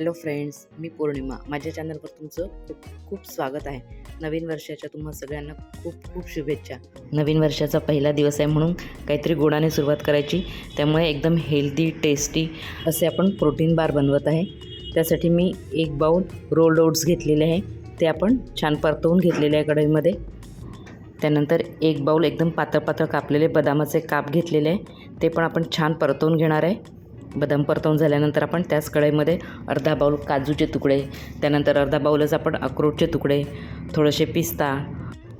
Hello friends मी पौर्णिमा. माझ्या चॅनलवर तुमचं खूप खूप स्वागत आहे. नवीन वर्षाच्या तुम्हा सगळ्यांना खूप खूप शुभेच्छा. नवीन वर्षाचा पहिला दिवस आहे म्हणून काहीतरी गोडाने सुरुवात करायची. त्यामुळे एकदम हेल्दी टेस्टी असे आपण प्रोटीन बार बनवत आहे. त्यासाठी मी एक बाऊल रोल्ड ओट्स घेतलेले आहे. ते आपण छान परतवून घेतलेले आहे कढईमध्ये. त्यानंतर एक बाऊल एकदम पातळ पातळ कापलेले बदामाचे काप घेतलेले आहे. ते पण आपण छान परतवून घेणार आहे. बदाम परतवून झाल्यानंतर आपण त्याच कढईमध्ये अर्धा बाऊल काजूचे तुकडे त्यानंतर अर्धा बाऊलच आपण अक्रोटचे तुकडे थोडेसे पिस्ता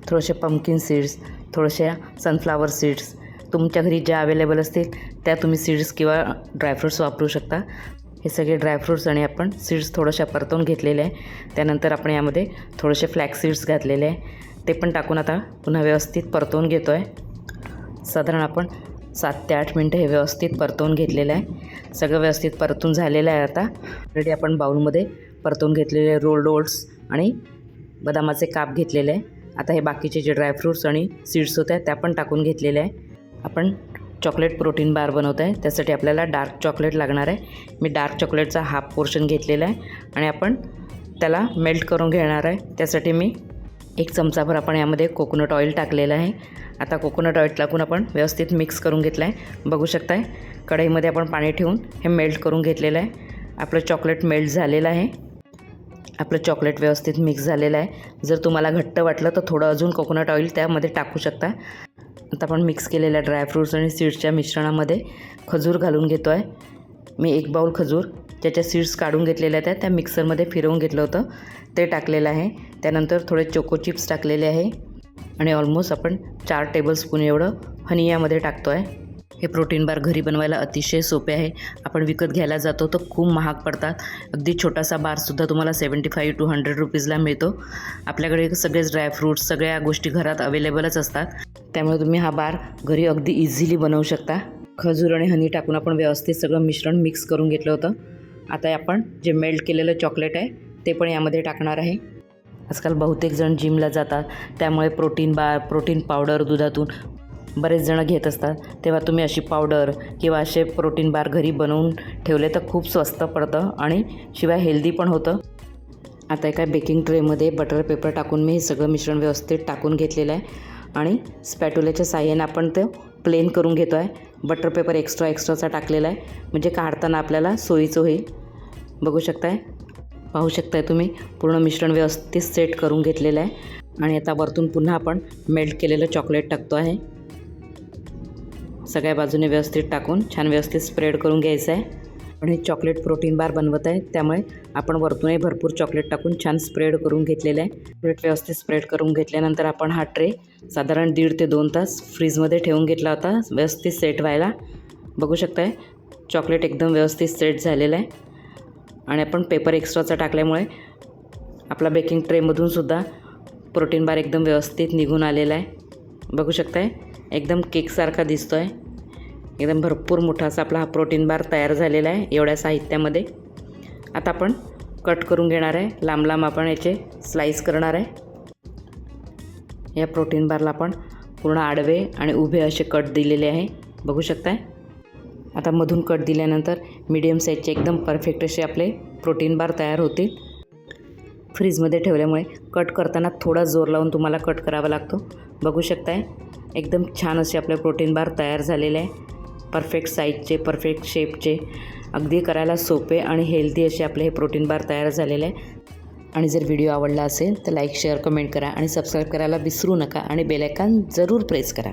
थोडेसे पम्किन सीड्स थोडेसे सनफ्लावर सीड्स तुमच्या घरी ज्या अवेलेबल असतील त्या तुम्ही सीड्स किंवा ड्रायफ्रूट्स वापरू शकता. हे सगळे ड्रायफ्रूट्स आणि आपण सीड्स थोड्याशा परतवून घेतलेले आहे. त्यानंतर आपण यामध्ये थोडेसे फ्लॅक्स सीड्स घातलेले आहे. ते पण टाकून आता पुन्हा व्यवस्थित परतवून घेतो आहे साधारण आपण सात ते आठ मिनटं हे व्यवस्थित परतवून घेतलेलं आहे. सगळं व्यवस्थित परतून झालेलं आहे आता. ऑलरेडी आपण बाऊलमध्ये परतवून घेतलेले रोल्ड ओट्स आणि बदामाचे काप घेतलेले आहे. आता हे बाकीचे जे ड्रायफ्रूट्स आणि सीड्स होत्या त्या पण टाकून घेतलेल्या आहे. आपण चॉकलेट प्रोटीन बार बनवत आहे. त्यासाठी आपल्याला डार्क चॉकलेट लागणार आहे. मी डार्क चॉकलेटचा हाफ पोर्शन घेतलेला आहे आणि आपण त्याला मेल्ट करून घेणार आहे. त्यासाठी मी एक चमचाभर आपण यामध्ये कोकोनट ऑइल टाकलेलं आहे. आता कोकोनट ऑइल टाकून आपण व्यवस्थित मिक्स करून घेतलं आहे बघू शकताय कढईमध्ये आपण पाणी ठेवून हे मेल्ट करून घेतलेलं आहे. आपलं चॉकलेट मेल्ट झालेलं आहे. आपलं चॉकलेट व्यवस्थित मिक्स झालेलं आहे. जर तुम्हाला घट्ट वाटलं तर थोडं अजून कोकोनट ऑइल त्यामध्ये टाकू शकता. आता आपण मिक्स केलेल्या ड्रायफ्रूट्स आणि सीड्सच्या मिश्रणामध्ये खजूर घालून घेतो आहे मी एक बाऊल खजूर ज्याच्या सीड्स काढून घेतलेल्या त्या त्या मिक्सरमध्ये फिरवून घेतलं होतं. ते टाकलेलं आहे. त्यानंतर थोडे चोको चिप्स टाकलेले आहे. आणि ऑलमोस्ट आपण चार टेबलस्पून एवढं हनी यामध्ये टाकतो आहे हे प्रोटीन बार घरी बनवायला अतिशय सोपे आहे. आपण विकत घ्यायला जातो तर खूप महाग पडतात. अगदी छोटासा बारसुद्धा तुम्हाला सेवन्टी फाईव्ह टू हंड्रेड रुपीजला मिळतो. आपल्याकडे सगळेच ड्रायफ्रूट्स सगळ्या गोष्टी घरात अवेलेबलच असतात. त्यामुळे तुम्ही हा बार घरी अगदी इझिली बनवू शकता. खजूर आणि हनी टाकून आपण व्यवस्थित सगळं मिश्रण मिक्स करून घेतलं होतं. आता आपण जे मेल्ट केलेलं चॉकलेट आहे ते पण यामध्ये टाकणार आहे. आजकाल बहुतेक जण जिमला जातात त्यामुळे प्रोटीन बार प्रोटीन पावडर दुधातून बरेच जणं घेत असतात. तेव्हा तुम्ही अशी पावडर किंवा असे प्रोटीन बार घरी बनवून ठेवले तर खूप स्वस्त पडतं आणि शिवाय हेल्दी पण होतं. आता एका बेकिंग ट्रेमध्ये बटर पेपर टाकून मी हे सगळं मिश्रण व्यवस्थित टाकून घेतलेलं आहे आणि स्पॅटुल्याच्या साह्याने आपण ते प्लेन करून घेतो आहे बटर पेपर एक्स्ट्रा एक्स्ट्राचा टाकलेला आहे. म्हणजे काढताना आपल्याला सोयीचं होईल. बघू शकताय. पाहू शकताय तुम्ही. पूर्ण मिश्रण व्यवस्थित सेट करून घेतलेलं आहे. आणि आता वरतून पुन्हा आपण मेल्ट केलेलं चॉकलेट टाकतो आहे. सगळ्या बाजूने व्यवस्थित टाकून छान व्यवस्थित स्प्रेड करून घ्यायचं आहे. आणि हे चॉकलेट प्रोटीन बार बनवत आहे. त्यामुळे आपण वरतूनही भरपूर चॉकलेट टाकून छान स्प्रेड करून घेतलेलं आहे. चॉकलेट व्यवस्थित स्प्रेड करून घेतल्यानंतर आपण हा ट्रे साधारण दीड ते दोन तास फ्रीजमध्ये ठेवून घेतला होता. व्यवस्थित सेट व्हायला. बघू शकताय. चॉकलेट एकदम व्यवस्थित सेट झालेलं आहे. आणि आपण पेपर एक्स्ट्राचा टाकल्यामुळे आपला बेकिंग ट्रेमधून सुद्धा प्रोटीन बार एकदम व्यवस्थित निघून आलेला आहे. बघू शकताय एकदम केकसारखा दिसतो आहे एकदम भरपूर मोठा असा आपला हा प्रोटीन बार तयार झालेला आहे एवढ्या साहित्यामध्ये. आता आपण कट करून घेणार आहे. लांब लांब आपण याचे स्लाईस करणार आहे. या प्रोटीन बारला आपण पूर्ण आडवे आणि उभे असे कट दिलेले आहे. बघू शकताय. आता मधून कट दिल्यानंतर मीडियम साईजचे एकदम परफेक्ट असे आपले प्रोटीन बार तयार होतील. फ्रीजमध्ये ठेवल्यामुळे कट करताना थोडा जोर लावून तुम्हाला कट करावा लागतो. बघू शकताय एकदम छान असे आपले प्रोटीन बार तयार झालेले आहे. परफेक्ट साईजचे परफेक्ट शेपचे अगदी करायला सोपे आणि हेल्दी असे आपले हे प्रोटीन बार तयार झालेले आहे. आणि जर व्हिडिओ आवडला असेल तर लाईक शेअर कमेंट करा आणि सबस्क्राईब करायला विसरू नका आणि बेलायकन जरूर प्रेस करा.